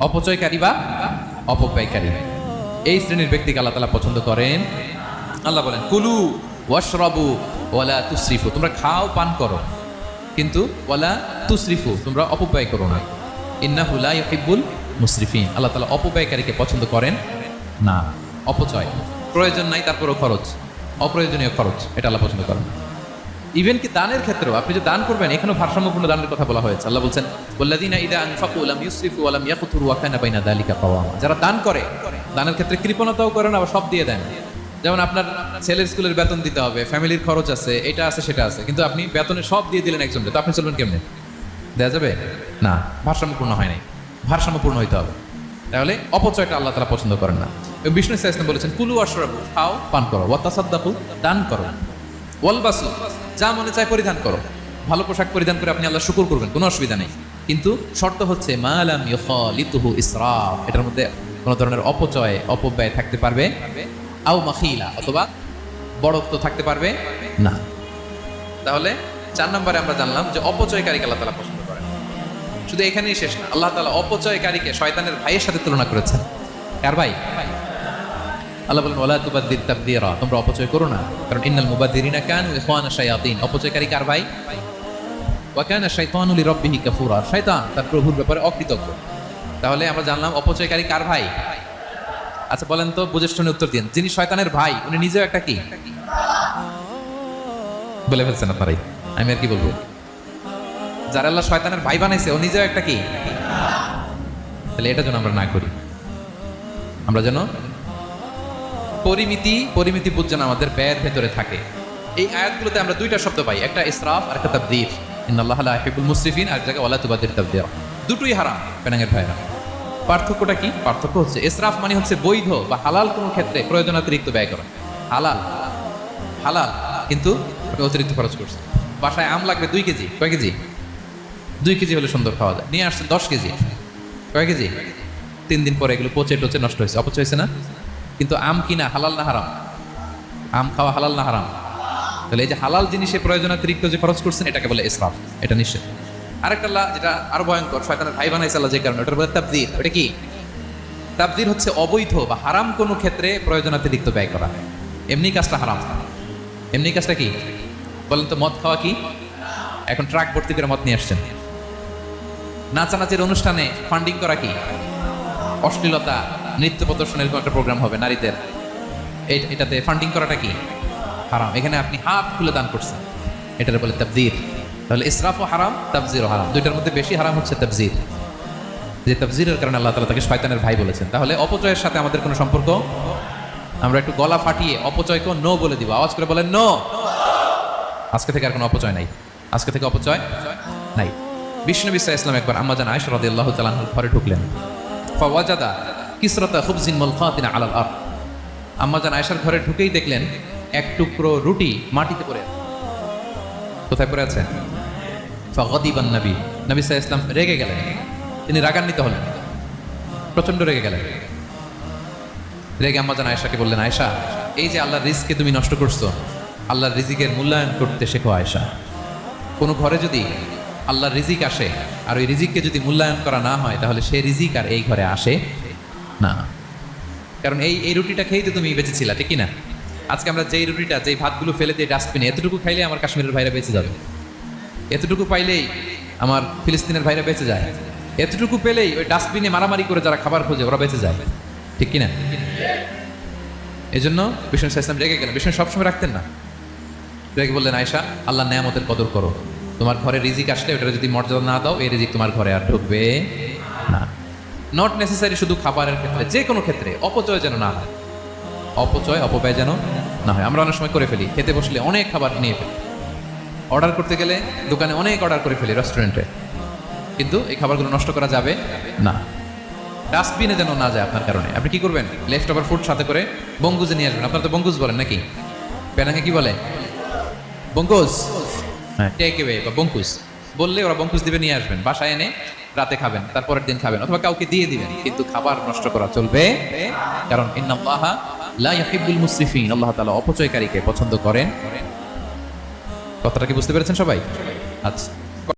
অপচয়কারী বা অপব্যয়কারী। এই শ্রেণির ব্যক্তিকে আল্লাহ তালা পছন্দ করেন। আল্লাহ বলেন, কুলু ওয়াশরাবু ওয়ালা তুসরিফু। তোমরা খাও, পান করো, কিন্তু ওয়ালা তুসরিফু, তোমরা অপব্যয় করো না। ইন্নাহু লা ইউহিব্বুল মুসরিফিন। আল্লাহ তালা অপব্যয়কারীকে পছন্দ করেন না। অপচয়। প্রয়োজন নাই, তারপরও খরচ। অপ্রয়োজনীয় খরচ, এটা আল্লাহ পছন্দ করেন। ইভেন কি দানের ক্ষেত্রেও, আপনি যে দান করবেন, এখানেও ভারসাম্যপূর্ণ দানের কথা বলা হয়েছে। আল্লাহ বলছেন, ওয়াল্লাযিনা ইদা আনফাকু লাম ইউসরিফু ওয়া লাম ইয়াকতুরু ওয়া কানা বাইনা যালিকা কাওয়ামা। যারা দান করে, দানের ক্ষেত্রে কৃপণতাও করেন আবার সব দিয়ে দেন। যেমন আপনার ছেলের স্কুলের বেতন দিতে হবে, ফ্যামিলির খরচ আছে, এটা আছে, সেটা আছে। কিন্তু আপনি বেতনে সব দিয়ে দিলেন একজনকে, তো আপনি চলবেন কেমনে? দেওয়া যাবে? না, ভারসাম্যপূর্ণ হয় নাই। ভারসাম্যপূর্ণ হইতে হবে। তাহলে অপচয়টা আল্লাহ তালা পছন্দ করেন না। বিষ্ণু ইসলাম বলেছেন, কুলু অশরাবু খাও, পান করো। ওয়াতাসাদ্দাকু দান করো। ওয়ালবাসু, যা মনে চায় পরিধান করো। ভালো পোশাক পরিধান করে আপনি আল্লাহ শুকুর করবেন, কোনো অসুবিধা নেই। কিন্তু শর্ত হচ্ছে মালাম ইউখালিতুহু ইসরাফ এটার মধ্যে কোনো ধরনের অপচয়, অপব্যয় থাকতে পারবে? আও মাখিলা, অথবা বড়ত্ব থাকতে পারবে? না। তাহলে চার নম্বরে আমরা জানলাম যে অপচয়কারীকে আল্লাহ তালা পছন্দ করেন। শুধু এখানেই শেষ না, আল্লাহ তালা অপচয়কারীকে শয়তানের ভাইয়ের সাথে তুলনা করেছেন। কার ভাই? আল্লাহ বলেন ওলা তুবাদ্দির তাবদিরা। তোমরা অপচয় করো না। কারণ ইন্নাল মুবাদ্দিরিনা কানু ইখওয়ানা শায়াতিন। অপচয়কারী কার ভাই? ওয়া কানা শাইতানু লিরাব্বিহি কাফুরা। শয়তান তার প্রভুর ব্যাপারে অকৃতজ্ঞ। তাহলে আমরা জানলাম অপচয়কারী কার ভাই? আচ্ছা বলেন তো বুঝে উত্তর দিন। যিনি শয়তানের ভাই, উনি নিজেও একটা কি? বলে ফেলছেন আপনারাই। আমি আর কি বলব? যারা আল্লাহ শয়তানের ভাই বানাইছে, ও নিজেও একটা কি? তাহলে এটা যেন আমরা না করি। আমরা যেন পরিমিতি পরিমিতি বুঝ যেন আমাদের ব্যয়ের ভেতরে থাকে। এই আয়াতগুলোতে আমরা দুইটা শব্দ পাই, একটা ইসরাফ আর একটা তাবদির ইন্নাল্লাহ লা ইউহিব্বুল মুসরিফিন, আর জায়গায় ওয়ালা তুবাদির তাবদির। দুটোই হারাম, পেনাঙ্গের ভাইরা। পার্থক্যটা কি? পার্থক্য হচ্ছে, ইসরাফ মানে হচ্ছে বৈধ বা হালাল কোনো ক্ষেত্রে প্রয়োজন অতিরিক্ত ব্যয় করা। হালাল হালাল, কিন্তু অতিরিক্ত খরচ করছে। বাসায় আম লাগবে দুই কেজি, কয় কেজি? দুই কেজি হলে সুন্দর খাওয়া যায়। নিয়ে আসছে দশ কেজি। কয় কেজি? তিন দিন পরে এগুলো পচে টচে নষ্ট হয়েছে। অপচয় হয়েছে না? কিন্তু আম কিনা হালাল না হারাম? আম খাওয়া হালাল না হারাম? তাহলে এই যে হালাল জিনিসে প্রয়োজন যে খরচ করছেন, এটাকে বলে ইসরাফ। এটা নিশ্চয় আরেকটা আল্লাহ যেটা আরও ভয়ঙ্কর, শয়তানের ভাই বানাইছে যে কারণে, ওটার বলে তাবদির ওটা কি? তাবদির হচ্ছে অবৈধ বা হারাম কোনো ক্ষেত্রে প্রয়োজন অতিরিক্ত ব্যয় করা। এমনি কাজটা হারাম। এমনি কাজটা কি? বলেন তো, মদ খাওয়া কি? এখন ট্রাক ভর্তি করে মদ নিয়ে আসছেন। নাচানাচির অনুষ্ঠানে ফান্ডিং করা কি? অশ্লীলতা নৃত্য প্রদর্শনের এরকম একটা প্রোগ্রাম হবে নারীদের। এটাতে ফান্ডিং করাটা কি? হারাম। এখানে আপনি হাত খুলে দান করছেন। এটার বলে তাবজির তাহলে ইসরাফও হারাম তাবজিরও হারাম। দুইটার মধ্যে বেশি হারাম হচ্ছে তাবজির যে তাবজিরের কারণে আল্লাহ তালা তাকে শয়তানের ভাই বলেছেন। তাহলে অপচয়ের সাথে আমাদের কোনো সম্পর্ক? আমরা একটু গলা ফাটিয়ে অপচয়কেও নো বলে দিব। আওয়াজ করে বলেন নো আজকে থেকে আর কোনো অপচয় নাই। আজকে থেকে অপচয় নাই। বিষ্ণু বিশ্বা ইসলাম একবার আম্মাজান আয়সা রদি আল্লাহ তালাহুর ঘরে ঢুকলেন। ফাওয়াজাদা কিসরতা খুবজিন মলখাতিনা আলাল আর আম্মাজান আয়সার ঘরে ঢুকেই দেখলেন এক টুকরো রুটি মাটিতে পড়ে কোথায় পড়ে আছে? ফাগদিবান নবী। নবী আলাইহি ইসলাম রেগে গেলেন। তিনি রাগান্বিত হলেন। প্রচণ্ড রেগে গেলেন। রেগে আম্মাজান আয়েশাকে বললেন, আয়েশা, এই যে আল্লাহর রিজকে তুমি নষ্ট করছ, আল্লাহর রিজিকের মূল্যায়ন করতে শেখো আয়েশা। কোনো ঘরে যদি আল্লাহর রিজিক আসে, আর ওই রিজিককে যদি মূল্যায়ন করা না হয়, তাহলে সে রিজিক আর এই ঘরে আসে না। কারণ এই এই রুটিটা খেয়েই তো তুমি বেঁচেছিলা, ঠিক না আজকে আমরা যেই রুটিটা, যেই ভাতগুলো ফেলে দিয়ে ডাস্টবিনে এতটুকু খাইলে আমার কাশ্মীরের ভাইরা বেঁচে যাবে। এতটুকু পাইলেই আমার ফিলিস্তিনের ভাইরা বেঁচে যায়। এতটুকু পেলেই ওই ডাস্টবিনে মারামারি করে যারা খাবার খোঁজে, ওরা বেঁচে যায়। ঠিক কিনা? এই জন্য বিষ্ণু ইসলাম রেগে গেলেন। বিষ্ণু সবসময় রাখতেন না। রেগে বললেন আয়সা আল্লাহ নেয়ামতের কদর করো। তোমার ঘরে রিজিক আসলে ওটা যদি মর্যাদা না দাও, এই রিজিক তোমার ঘরে আর ঢুকবে না। নট নেসেসারি শুধু খাবারের ক্ষেত্রে যে কোনো ক্ষেত্রে অপচয় যেন না হয়। অপচয় অপব্যয় যেন না হয়। আমরা অনেক সময় করে ফেলি খেতে বসলে অনেক খাবার নিয়ে ফেলি। অর্ডার করতে গেলে দোকানে অনেক অর্ডার করে ফেলি রেস্টুরেন্টে কিন্তু এই খাবারগুলো নষ্ট করা যাবে না। ডাস্টবিনে যেন না যায় আপনার কারণে। আপনি কি করবেন? লেফট ওভার ফুড সাথে করে বঙ্গুজে নিয়ে আসবেন। আপনারা তো বঙ্গুজ বলেন নাকি? পেনাঙ্গে কি বলে? বঙ্কুজ হ্যাঁ। টেক এওয়ে বা বঙ্কুজ। বললে ওরা বঙ্কুজ দিবে নিয়ে আসবেন। বাসায় এনে রাতে খাবেন, তারপরের দিন খাবেন, অথবা কাউকে দিয়ে দিবেন, কিন্তু খাবার নষ্ট করা চলবে। কারণ মুসরিফিন, আল্লাহ তাআলা অপচয়কারীকে পছন্দ করেন। কথাটা কি বুঝতে পেরেছেন সবাই? আচ্ছা।